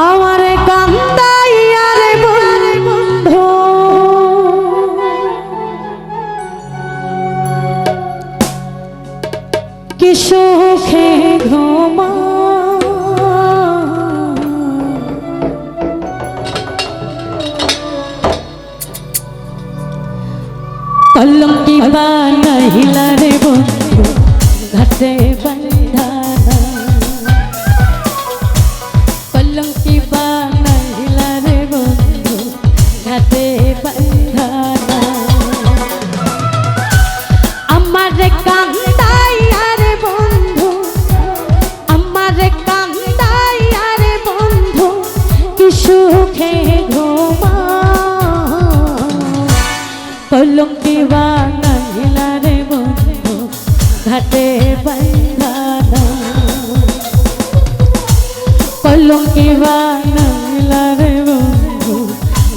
আমার কান্দাইয়ারে বন্ধু। কি সুখে ঘুমা। পলঙ্কি বানাইলা রে বন্ধু ঘাটে বা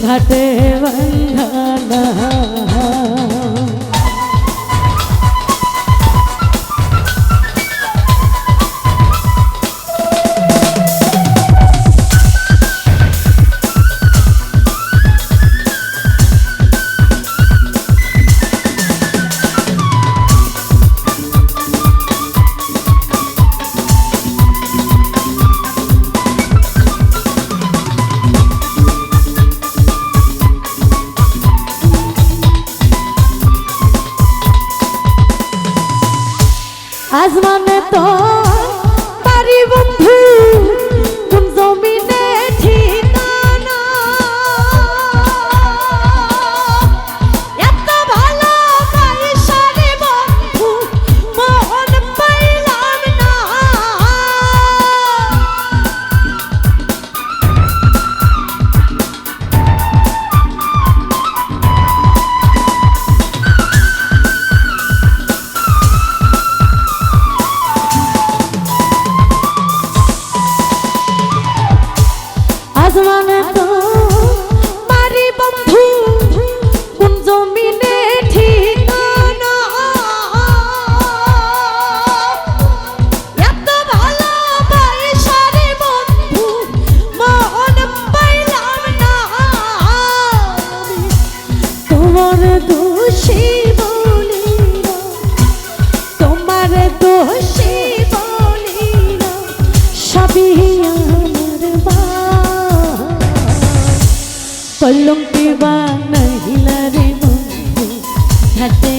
ઘાટે વંદના কলম পিবা নাহিলা রে বন্ধু হাতে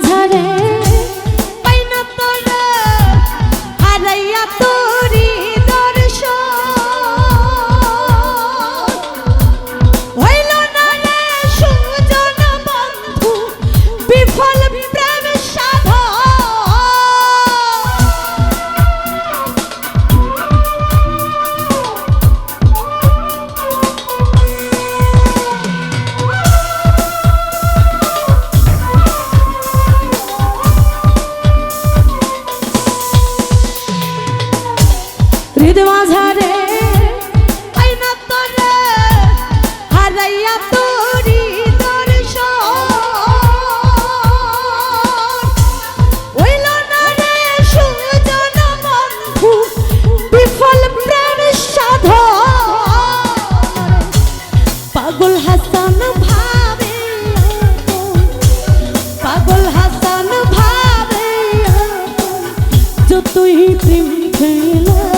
মাঝারে। পাইনা তোরা হারাইয়া তো হৃদ মাঝারে। আইনা তোরে হারাইয়া পাগল হাসান পাগল হাসান ভাবে যতই প্রেম খেলা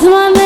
Cause my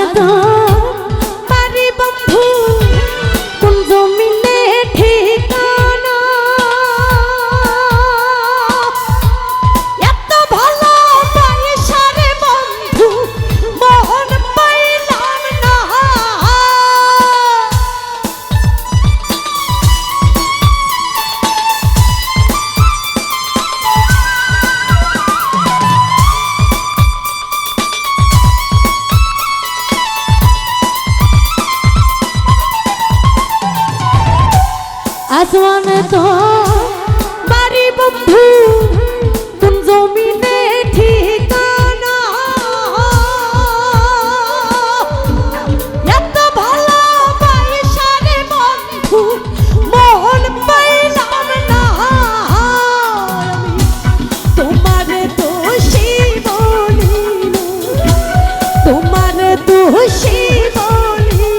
তোমার দোষী বলি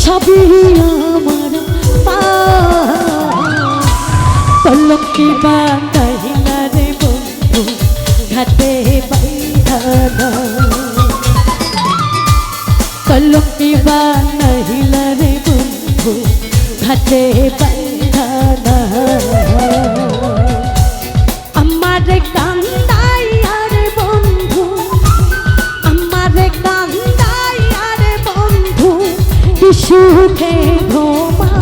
সবই আমার পলকে বাহিলা রে বন্ধু ঘাতে বাইধানা পলকে বাহিলা রে বন্ধু ঘাতে বাই সুখে ঘুমা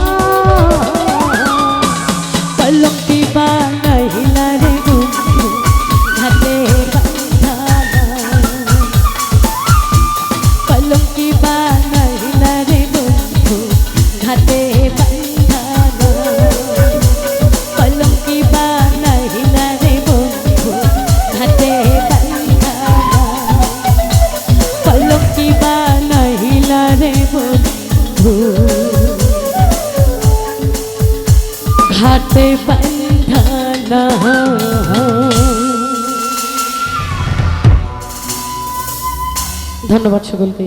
পলকি পলকি বানাইলা রে বন্ধু ঘাটে পলকি বানাইলা রে বন্ধু ঘাটে রে বন্ধু ঘাটে বাঁধানা ধন্যবাদ সকলকে